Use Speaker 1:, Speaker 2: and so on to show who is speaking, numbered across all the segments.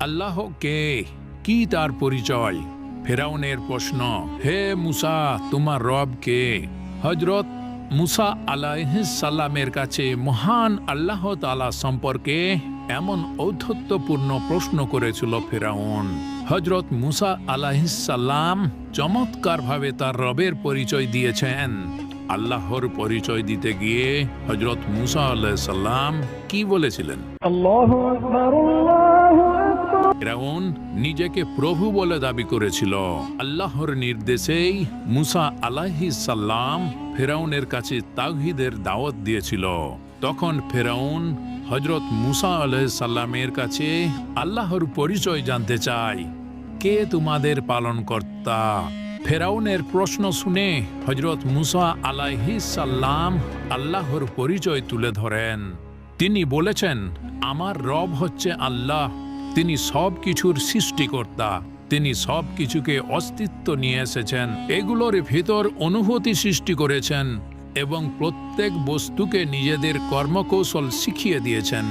Speaker 1: আল্লাহ কে? কি তার পরিচয়? ফেরাউনের প্রশ্ন, হে মুসা, তোমার রব কে? হজরত মুসা সালামের কাছে মহান আল্লাহ তালা সম্পর্কে এমন ঔদ্ধত্যপূর্ণ প্রশ্ন করেছিল ফেরাউন। হজরত মুসা আলাহিসাল্লাম চমৎকারভাবে তার রবের পরিচয় দিয়েছেন। আল্লাহর পরিচয় দিতে গিয়ে হজরত মুসা আল্লাহ সাল্লাম কি বলেছিলেন?
Speaker 2: আল্লাহ
Speaker 1: ফেরাউন নিজেকে প্রভু বলে দাবি করেছিল। আল্লাহর নির্দেশেই মুসা আলাহি সাল্লাম ফেরাউনের কাছে তাহিদের দাওয়াত দিয়েছিল। তখন ফেরাউন হজরত মুসা আলাহ সাল্লামের কাছে আল্লাহর পরিচয় জানতে চায়, কে তোমাদের পালন কর্তা ফেরাউনের প্রশ্ন শুনে হজরত মুসা আলাহি সাল্লাম আল্লাহর পরিচয় তুলে ধরেন। তিনি বলেছেন, আমার রব হচ্ছে আল্লাহ তিনি সব কিছুর সৃষ্টিকর্তা। তিনি সব কিছুকে অস্তিত্ব নিয়ে এসেছেন। এগুলোর ভেতর অনুভূতি সৃষ্টি করেছেন এবং প্রত্যেক বস্তুকে নিজেদের কর্মকৌশল শিখিয়ে দিয়েছেন।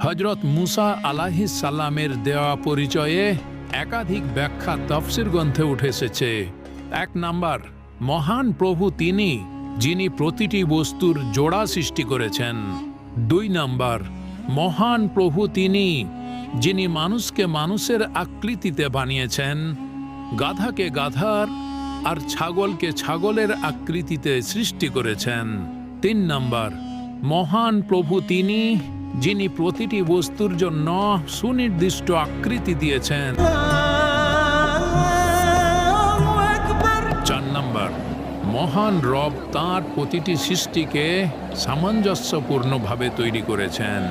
Speaker 1: হজরত মুসা আলাহি সাল্লামের দেওয়া পরিচয়ে একাধিক ব্যাখ্যা তফসির গ্রন্থে উঠে এসেছে। এক নাম্বার, মহান প্রভু তিনি, যিনি প্রতিটি বস্তুর জোড়া সৃষ্টি করেছেন। দুই নাম্বার মহান প্রভু তিনি যিনি মানুষকে মানুষের আকৃতিতে বানিয়েছেন গাধাকে গাধার আর ছাগলকে ছাগলের আকৃতিতে সৃষ্টি করেছেন। তিন নাম্বার মহান প্রভু তিনি যিনি প্রতিটি বস্তুর জন্য সুনির্দিষ্ট আকৃতি দিয়েছেন। চার নম্বর মহান রব তাঁর প্রতিটি সৃষ্টিকে সামঞ্জস্যপূর্ণভাবে তৈরি করেছেন।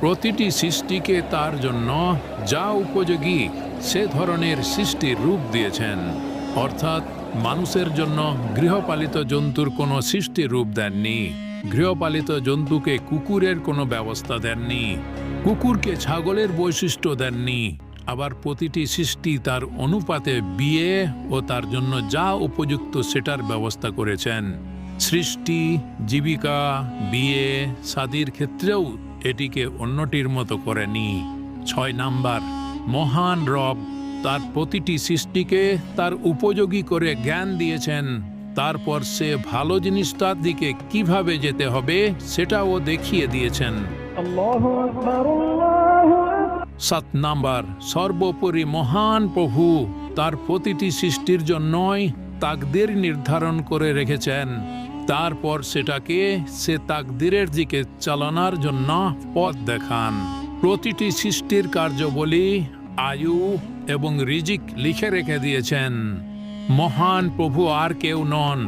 Speaker 1: প্রতিটি সৃষ্টিকে তার জন্য যা উপযোগী, সে ধরনের সৃষ্টির রূপ দিয়েছেন। অর্থাৎ মানুষের জন্য গৃহপালিত জন্তুর কোনো সৃষ্টির রূপ দেননি। গৃহপালিত জন্তুকে কুকুরের কোনো ব্যবস্থা দেননি। কুকুরকে ছাগলের বৈশিষ্ট্য দেননি। আবার প্রতিটি সৃষ্টি তার অনুপাতে বিয়ে ও তার জন্য যা উপযুক্ত সেটার ব্যবস্থা করেছেন। সৃষ্টি, জীবিকা, বিয়ে, সাদির ক্ষেত্রেও এটিকে অন্যটির মতো করেনি। ছয় নাম্বার, মহান রব তার প্রতিটি সৃষ্টিকে তার উপযোগী করে জ্ঞান দিয়েছেন। তারপর সে ভালো জিনিসটার দিকে কীভাবে যেতে হবে সেটাও দেখিয়ে দিয়েছেন।
Speaker 2: আল্লাহ
Speaker 1: সাত নাম্বার, সর্বোপরি মহান প্রভু তার প্রতিটি সৃষ্টির জন্যই তাকদের নির্ধারণ করে রেখেছেন। তারপর সেটাকে সে তাকদিরের দিকে চালানোর জন্য পথ দেখান। প্রতিটি সৃষ্টির কার্যবলী, আয়ু এবং রিজিক লিখে রেখে দিয়েছেন। মহান প্রভু আর কেউ নন,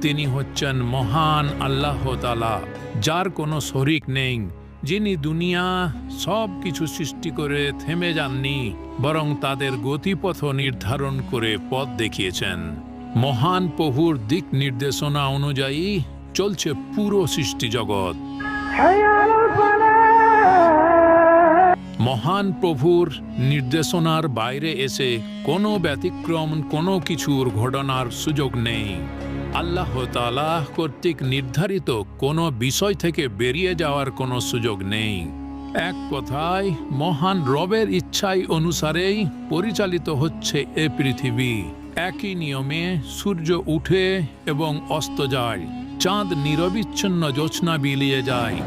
Speaker 1: তিনি হচ্ছেন মহান আল্লাহ তালা যার কোনো শরিক নেই। যিনি দুনিয়া সব কিছু সৃষ্টি করে থেমে যাননি, বরং তাদের গতিপথ নির্ধারণ করে পথ দেখিয়েছেন। মহান প্রভুর দিক নির্দেশনা অনুযায়ী চলছে পুরো সৃষ্টি জগৎ। মহান প্রভুর নির্দেশনার বাইরে এসে কোনো ব্যতিক্রম, কোনো কিছুর ঘটনার সুযোগ নেই। আল্লাহ তাআলা কর্তৃক নির্ধারিত কোনো বিষয় থেকে বেরিয়ে যাওয়ার কোনো সুযোগ নেই। এক কথায়, মহান রবের ইচ্ছাই অনুসারেই পরিচালিত হচ্ছে এ পৃথিবী। একই নিয়মে সূর্য উঠে এবং অস্ত যায়, চাঁদ নিরবিচ্ছিন্ন জ্যোৎস্না বিলিয়ে যায়,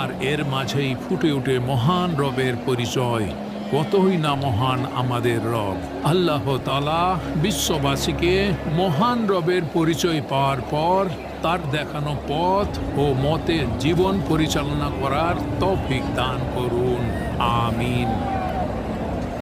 Speaker 1: আর এর মাঝেই ফুটে উঠে মহান রবের পরিচয়। কতই না মহান আমাদের রব। আল্লাহ তালা বিশ্ববাসীকে মহান রবের পরিচয় পাওয়ার পর তার দেখানো পথ ও মতের জীবন পরিচালনা করার তৌফিক দান করুন। আমিন।